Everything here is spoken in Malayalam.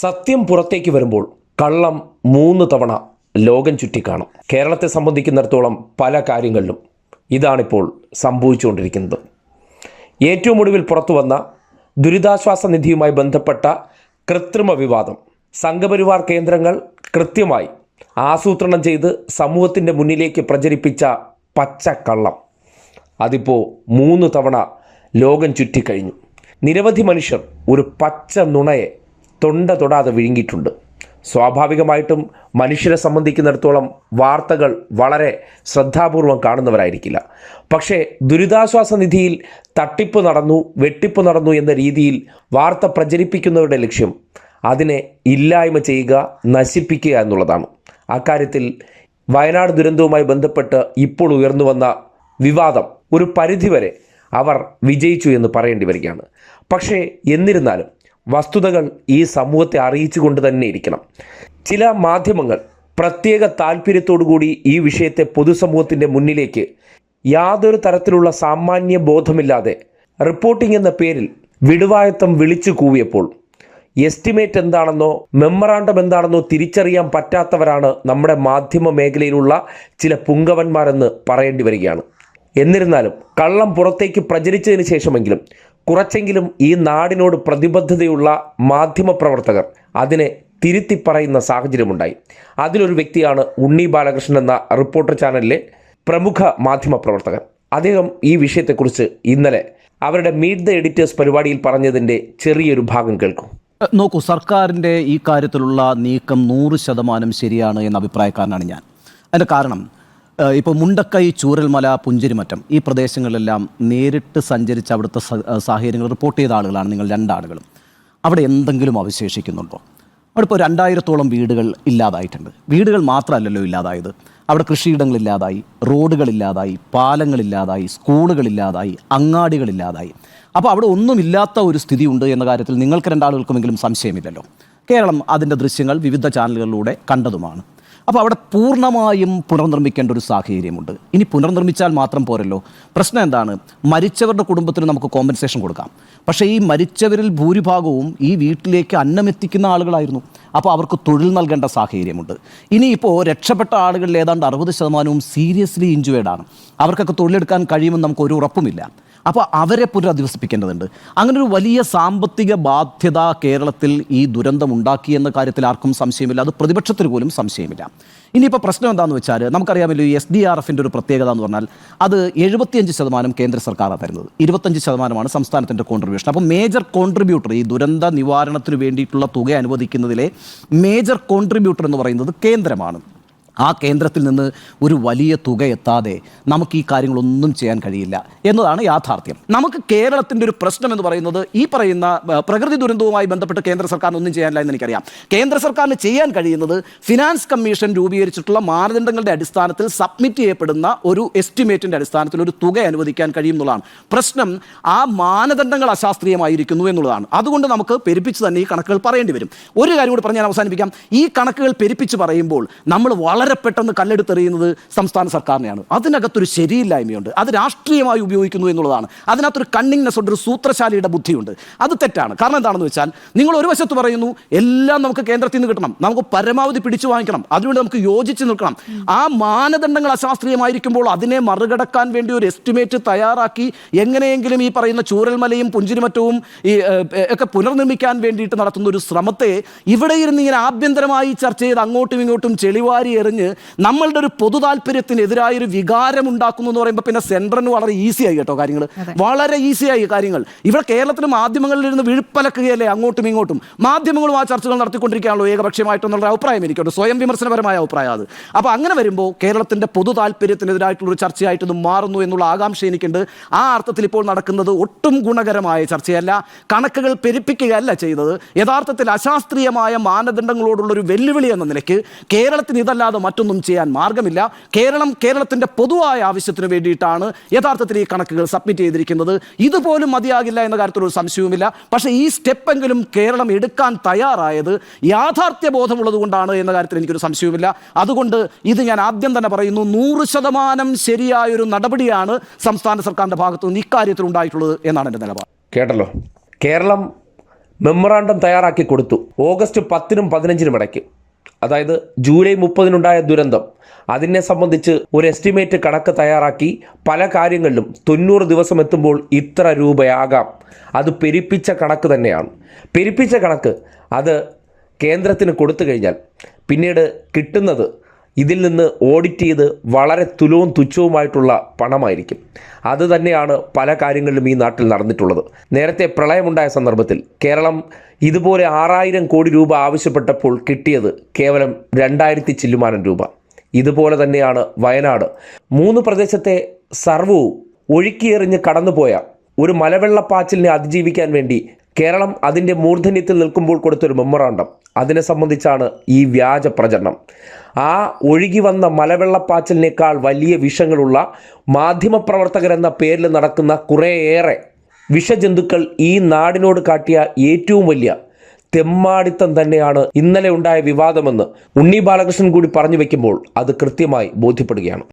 സത്യം പുറത്തേക്ക് വരുമ്പോൾ കള്ളം മൂന്ന് തവണ ലോകം ചുറ്റിക്കാണും. കേരളത്തെ സംബന്ധിക്കുന്നിടത്തോളം പല കാര്യങ്ങളിലും ഇതാണിപ്പോൾ സംഭവിച്ചുകൊണ്ടിരിക്കുന്നത്. ഏറ്റവും ഒടുവിൽ പുറത്തു വന്ന ദുരിതാശ്വാസ നിധിയുമായി ബന്ധപ്പെട്ട കൃത്രിമ വിവാദം. സംഘപരിവാർ കേന്ദ്രങ്ങൾ കൃത്യമായി ആസൂത്രണം ചെയ്ത് സമൂഹത്തിന്റെ മുന്നിലേക്ക് പ്രചരിപ്പിച്ച പച്ചക്കള്ളം. അതിപ്പോൾ മൂന്ന് തവണ ലോകം ചുറ്റിക്കഴിഞ്ഞു. നിരവധി മനുഷ്യർ ഒരു പച്ച നുണയെ തൊണ്ട തൊടാതെ വിഴുങ്ങിയിട്ടുണ്ട്. സ്വാഭാവികമായിട്ടും മനുഷ്യരെ സംബന്ധിക്കുന്നിടത്തോളം വാർത്തകൾ വളരെ ശ്രദ്ധാപൂർവം കാണുന്നവരായിരിക്കില്ല. പക്ഷേ ദുരിതാശ്വാസ നിധിയിൽ തട്ടിപ്പ് നടന്നു വെട്ടിപ്പ് നടന്നു എന്ന രീതിയിൽ വാർത്ത പ്രചരിപ്പിക്കുന്നവരുടെ ലക്ഷ്യം അതിനെ ഇല്ലായ്മ ചെയ്യുക നശിപ്പിക്കുക എന്നുള്ളതാണ്. അക്കാര്യത്തിൽ വയനാട് ദുരന്തവുമായി ബന്ധപ്പെട്ട് ഇപ്പോൾ ഉയർന്നു വന്ന വിവാദം ഒരു പരിധിവരെ അവർ വിജയിച്ചു എന്ന് പറയേണ്ടി വരികയാണ്. പക്ഷേ എന്നിരുന്നാലും വസ്തുതകൾ ഈ സമൂഹത്തെ അറിയിച്ചുകൊണ്ട് തന്നെ ഇരിക്കണം. ചില മാധ്യമങ്ങൾ പ്രത്യേക താല്പര്യത്തോടുകൂടി ഈ വിഷയത്തെ പൊതുസമൂഹത്തിന്റെ മുന്നിലേക്ക് യാതൊരു തരത്തിലുള്ള സാമാന്യ ബോധമില്ലാതെ റിപ്പോർട്ടിംഗ് എന്ന പേരിൽ വിടുവായത്തം വിളിച്ചു കൂവിയപ്പോൾ എസ്റ്റിമേറ്റ് എന്താണെന്നോ മെമ്മറാണ്ടം എന്താണെന്നോ തിരിച്ചറിയാൻ പറ്റാത്തവരാണ് നമ്മുടെ മാധ്യമ മേഖലയിലുള്ള ചില പുങ്കവന്മാരെന്ന് പറയേണ്ടി വരികയാണ്. എന്നിരുന്നാലും കള്ളം പുറത്തേക്ക് പ്രചരിച്ചതിന് ശേഷമെങ്കിലും കുറച്ചെങ്കിലും ഈ നാടിനോട് പ്രതിബദ്ധതയുള്ള മാധ്യമപ്രവർത്തകർ അതിനെ തിരുത്തി പറയുന്ന സാഹചര്യമുണ്ടായി. അതിലൊരു വ്യക്തിയാണ് ഉണ്ണി ബാലകൃഷ്ണൻ എന്ന റിപ്പോർട്ടർ ചാനലിലെ പ്രമുഖ മാധ്യമപ്രവർത്തകൻ അദ്ദേഹം ഈ വിഷയത്തെക്കുറിച്ച് ഇന്നലെ അവരുടെ മീറ്റ് ദ എഡിറ്റേഴ്സ് പരിപാടിയിൽ പറഞ്ഞതിന്റെ ചെറിയൊരു ഭാഗം കേൾക്കും. നോക്കൂ സർക്കാരിന്റെ ഈ കാര്യത്തിലുള്ള നീക്കം നൂറ് ശതമാനം ശരിയാണ് എന്ന അഭിപ്രായക്കാരനാണ് ഞാൻ. അതിന്റെ കാരണം ഇപ്പോൾ മുണ്ടക്കൈ ചൂരൽമല പുഞ്ചിരിമറ്റം ഈ പ്രദേശങ്ങളിലെല്ലാം നേരിട്ട് സഞ്ചരിച്ച് അവിടുത്തെ സാഹചര്യങ്ങൾ റിപ്പോർട്ട് ചെയ്ത ആളുകളാണ് നിങ്ങൾ രണ്ടാളുകളും. അവിടെ എന്തെങ്കിലും അവശേഷിക്കുന്നുണ്ടോ? അവിടെ ഇപ്പോൾ രണ്ടായിരത്തോളം വീടുകൾ ഇല്ലാതായിട്ടുണ്ട്. വീടുകൾ മാത്രമല്ലല്ലോ ഇല്ലാതായത്. അവിടെ കൃഷിയിടങ്ങളില്ലാതായി റോഡുകളില്ലാതായി പാലങ്ങളില്ലാതായി സ്കൂളുകളില്ലാതായി അങ്ങാടികളില്ലാതായി അപ്പോൾ അവിടെ ഒന്നുമില്ലാത്ത ഒരു സ്ഥിതി ഉണ്ട് എന്ന കാര്യത്തിൽ നിങ്ങൾക്ക് രണ്ടാളുകൾക്കുമെങ്കിലും സംശയമില്ലല്ലോ. കേരളം അതിന്റെ ദൃശ്യങ്ങൾ വിവിധ ചാനലുകളിലൂടെ കണ്ടതുമാണ്. അപ്പോൾ അവിടെ പൂർണമായും പുനർനിർമ്മിക്കേണ്ട ഒരു സാഹചര്യമുണ്ട്. ഇനി പുനർനിർമ്മിച്ചാൽ മാത്രം പോരല്ലോ. പ്രശ്നം എന്താണ്? മരിച്ചവരുടെ കുടുംബത്തിന് നമുക്ക് കോമ്പൻസേഷൻ കൊടുക്കാം. പക്ഷേ ഈ മരിച്ചവരിൽ ഭൂരിഭാഗവും ഈ വീട്ടിലേക്ക് അന്നമെത്തിക്കുന്ന ആളുകളായിരുന്നു. അപ്പോൾ അവർക്ക് തൊഴിൽ നൽകേണ്ട സാഹചര്യമുണ്ട്. ഇനിയിപ്പോൾ രക്ഷപ്പെട്ട ആളുകളിൽ ഏതാണ്ട് അറുപത് ശതമാനവും സീരിയസ്ലി ഇഞ്ചുവേർഡാണ് അവർക്കൊക്കെ തൊഴിലെടുക്കാൻ കഴിയുമെന്ന് നമുക്ക് ഒരു ഉറപ്പുമില്ല. അപ്പോൾ അവരെ പുനരധിവസിപ്പിക്കേണ്ടതുണ്ട്. അങ്ങനെ ഒരു വലിയ സാമ്പത്തിക ബാധ്യത കേരളത്തിൽ ഈ ദുരന്തം ഉണ്ടാക്കി എന്ന കാര്യത്തിൽ ആർക്കും സംശയമില്ല. അത് പ്രതിപക്ഷത്തിന് പോലും സംശയമില്ല. ഇനിയിപ്പോൾ പ്രശ്നം എന്താണെന്ന് വെച്ചാൽ നമുക്കറിയാമല്ലോ ഈ എസ് ഡി ആർ എഫിന്റെ ഒരു പ്രത്യേകത എന്ന് പറഞ്ഞാൽ അത് എഴുപത്തിയഞ്ച് ശതമാനം കേന്ദ്ര സർക്കാരാണ് തരുന്നത്. ഇരുപത്തഞ്ച് ശതമാനമാണ് സംസ്ഥാനത്തിന്റെ കോൺട്രിബ്യൂഷൻ അപ്പോൾ മേജർ കോൺട്രിബ്യൂട്ടർ ഈ ദുരന്ത നിവാരണത്തിന് വേണ്ടിയിട്ടുള്ള തുക അനുവദിക്കുന്നതിലെ മേജർ കോൺട്രിബ്യൂട്ടർ എന്ന് പറയുന്നത് കേന്ദ്രമാണ്. ആ കേന്ദ്രത്തിൽ നിന്ന് ഒരു വലിയ തുക എത്താതെ നമുക്ക് ഈ കാര്യങ്ങളൊന്നും ചെയ്യാൻ കഴിയില്ല എന്നതാണ് യാഥാർത്ഥ്യം. നമുക്ക് കേരളത്തിന്റെ ഒരു പ്രശ്നം എന്ന് പറയുന്നത് ഈ പറയുന്ന പ്രകൃതി ദുരന്തവുമായി ബന്ധപ്പെട്ട് കേന്ദ്ര സർക്കാരിന് ഒന്നും ചെയ്യാനില്ല എന്ന് എനിക്കറിയാം കേന്ദ്ര സർക്കാരിന് ചെയ്യാൻ കഴിയുന്നത് ഫിനാൻസ് കമ്മീഷൻ രൂപീകരിച്ചിട്ടുള്ള മാനദണ്ഡങ്ങളുടെ അടിസ്ഥാനത്തിൽ സബ്മിറ്റ് ചെയ്യപ്പെടുന്ന ഒരു എസ്റ്റിമേറ്റിന്റെ അടിസ്ഥാനത്തിൽ ഒരു തുക അനുവദിക്കാൻ കഴിയും എന്നുള്ളതാണ്. പ്രശ്നം ആ മാനദണ്ഡങ്ങൾ അശാസ്ത്രീയമായിരിക്കുന്നു എന്നുള്ളതാണ്. അതുകൊണ്ട് നമുക്ക് പെരുപ്പിച്ച് തന്നെ ഈ കണക്കുകൾ പറയേണ്ടി വരും. ഒരു കാര്യം കൂടി പറഞ്ഞാൽ അവസാനിപ്പിക്കാം. ഈ കണക്കുകൾ പെരുപ്പിച്ച് പറയുമ്പോൾ നമ്മൾ വളരെ പെട്ടെന്ന് കല്ലെടുത്തെറിയുന്നത് സംസ്ഥാന സർക്കാരിനെയാണ്. അതിനകത്തൊരു ശരിയില്ലായ്മയുണ്ട്. അത് രാഷ്ട്രീയമായി ഉപയോഗിക്കുന്നു എന്നുള്ളതാണ്. അതിനകത്തൊരു കണ്ണിങ്നെസ് ഉണ്ട് ഒരു സൂത്രശാലിയുടെ ബുദ്ധിയുണ്ട്. അത് തെറ്റാണ്. കാരണം എന്താണെന്ന് വെച്ചാൽ നിങ്ങൾ ഒരു വശത്ത് പറയുന്നു എല്ലാം നമുക്ക് കേന്ദ്രത്തിൽ നിന്ന് കിട്ടണം. നമുക്ക് പരമാവധി പിടിച്ചു വാങ്ങിക്കണം. അതിനുവേണ്ടി നമുക്ക് യോജിച്ച് നിൽക്കണം. ആ മാനദണ്ഡങ്ങൾ അശാസ്ത്രീയമായിരിക്കുമ്പോൾ അതിനെ മറികടക്കാൻ വേണ്ടി ഒരു എസ്റ്റിമേറ്റ് തയ്യാറാക്കി എങ്ങനെയെങ്കിലും ഈ പറയുന്ന ചൂരൽമലയും പുഞ്ചിരിമറ്റവും ഈ ഒക്കെ പുനർനിർമ്മിക്കാൻ വേണ്ടിയിട്ട് നടത്തുന്ന ഒരു ശ്രമത്തെ ഇവിടെ ഇരുന്ന് ഇങ്ങനെ ആഭ്യന്തരമായി ചർച്ച ചെയ്ത് അങ്ങോട്ടും ഇങ്ങോട്ടും ചെളിവാരി എറിഞ്ഞ് നമ്മളുടെ ഒരു പൊതു താല്പര്യത്തിനെതിരായ ഒരു വികാരം ഉണ്ടാക്കുന്നു എന്ന് പറയുമ്പോൾ പിന്നെ സെൻട്രന് വളരെ ഈസിയായി ആയി കേട്ടോ കാര്യങ്ങൾ വളരെ ഈസിയായി കാര്യങ്ങൾ. ഇവിടെ കേരളത്തിൽ മാധ്യമങ്ങളിൽ ഇരുന്ന് വിഴുപ്പലക്കുകയല്ലേ അങ്ങോട്ടും ഇങ്ങോട്ടും? മാധ്യമങ്ങളും ആ ചർച്ചകൾ നടത്തിക്കൊണ്ടിരിക്കുകയാണല്ലോ ഏകപക്ഷമായിട്ടെന്നുള്ള അഭിപ്രായം എനിക്കുണ്ട്. സ്വയം വിമർശനപരമായ അഭിപ്രായം അത്. അപ്പോൾ അങ്ങനെ വരുമ്പോൾ കേരളത്തിന്റെ പൊതു താല്പര്യത്തിനെതിരായിട്ടുള്ള ഒരു ചർച്ചയായിട്ട് ഇത് മാറുന്നു എന്നുള്ള ആകാംക്ഷ എനിക്കുണ്ട്. ആ അർത്ഥത്തിൽ ഇപ്പോൾ നടക്കുന്നത് ഒട്ടും ഗുണകരമായ ചർച്ചയല്ല. കണക്കുകൾ പെരുപ്പിക്കുകയല്ല ചെയ്തത്. യഥാർത്ഥത്തിൽ അശാസ്ത്രീയമായ മാനദണ്ഡങ്ങളോടുള്ള ഒരു വെല്ലുവിളി എന്ന നിലയ്ക്ക് കേരളത്തിന് ഇതല്ലാതെ മറ്റൊന്നും ചെയ്യാൻ മാർഗമില്ല. കേരളം കേരളത്തിന്റെ പൊതുവായ ആവശ്യത്തിന് വേണ്ടിയിട്ടാണ് യഥാർത്ഥത്തിൽ ഈ കണക്കുകൾ സബ്മിറ്റ് ചെയ്തിരിക്കുന്നത്. ഇതുപോലും മതിയാകില്ല എന്ന കാര്യത്തിൽ ഒരു സംശയവുമില്ല. പക്ഷേ ഈ സ്റ്റെപ്പെങ്കിലും കേരളം എടുക്കാൻ തയ്യാറായത് യാഥാർത്ഥ്യ ബോധമുള്ളത് കൊണ്ടാണ് എന്ന കാര്യത്തിൽ എനിക്കൊരു സംശയവുമില്ല. അതുകൊണ്ട് ഇത് ഞാൻ ആദ്യം തന്നെ പറയുന്നു നൂറ് ശതമാനം ശരിയായൊരു നടപടിയാണ് സംസ്ഥാന സർക്കാരിന്റെ ഭാഗത്തു നിന്ന് ഇക്കാര്യത്തിൽ ഉണ്ടായിട്ടുള്ളത് എന്നാണ് എന്റെ നിലപാട്. കേട്ടല്ലോ. കേരളം മെമ്മറാണ്ടം തയ്യാറാക്കി കൊടുത്തു. ഓഗസ്റ്റ് പത്തിനും പതിനഞ്ചിനും ഇടയ്ക്ക്. അതായത് ജൂലൈ മുപ്പതിനുണ്ടായ ദുരന്തം. അതിനെ സംബന്ധിച്ച് ഒരു എസ്റ്റിമേറ്റ് കണക്ക് തയ്യാറാക്കി പല കാര്യങ്ങളിലും തൊണ്ണൂറ് ദിവസം എത്തുമ്പോൾ ഇത്ര രൂപയാകാം. അത് പെരിപ്പിച്ച കണക്ക് തന്നെയാണ്. പെരിപ്പിച്ച കണക്ക് അത് കേന്ദ്രത്തിന് കൊടുത്തു കഴിഞ്ഞാൽ പിന്നീട് കിട്ടുന്നത് ഇതിൽ നിന്ന് ഓഡിറ്റ് ചെയ്ത് വളരെ തുലവും തുച്ഛവുമായിട്ടുള്ള പണമായിരിക്കും. അത് തന്നെയാണ് പല കാര്യങ്ങളിലും ഈ നാട്ടിൽ നടന്നിട്ടുള്ളത്. നേരത്തെ പ്രളയമുണ്ടായ സന്ദർഭത്തിൽ കേരളം ഇതുപോലെ ആറായിരം കോടി രൂപ ആവശ്യപ്പെട്ടപ്പോൾ കിട്ടിയത് കേവലം രണ്ടായിരത്തി ചില്ലുമാനം രൂപ. ഇതുപോലെ തന്നെയാണ് വയനാട്. മൂന്ന് പ്രദേശത്തെ സർവവും ഒഴുക്കിയെറിഞ്ഞ് കടന്നുപോയ ഒരു മലവെള്ളപ്പാച്ചിലിനെ അതിജീവിക്കാൻ വേണ്ടി കേരളം അതിന്റെ മൂർധന്യത്തിൽ നിൽക്കുമ്പോൾ കൊടുത്തൊരു മെമ്മറാണ്ടം അതിനെ സംബന്ധിച്ചാണ് ഈ വ്യാജ പ്രചരണം. ആ ഒഴുകി വന്ന മലവെള്ളപ്പാച്ചിലിനേക്കാൾ വലിയ വിഷങ്ങളുള്ള മാധ്യമപ്രവർത്തകരെന്ന പേരിൽ നടക്കുന്ന കുറേയേറെ വിഷജന്തുക്കൾ ഈ നാടിനോട് കാട്ടിയ ഏറ്റവും വലിയ തെമ്മാടിത്തം തന്നെയാണ് ഇന്നലെ ഉണ്ടായ വിവാദമെന്ന് ഉണ്ണി ബാലകൃഷ്ണൻ കൂടി പറഞ്ഞു വെക്കുമ്പോൾ അത് കൃത്യമായി ബോധ്യപ്പെടുകയാണ്.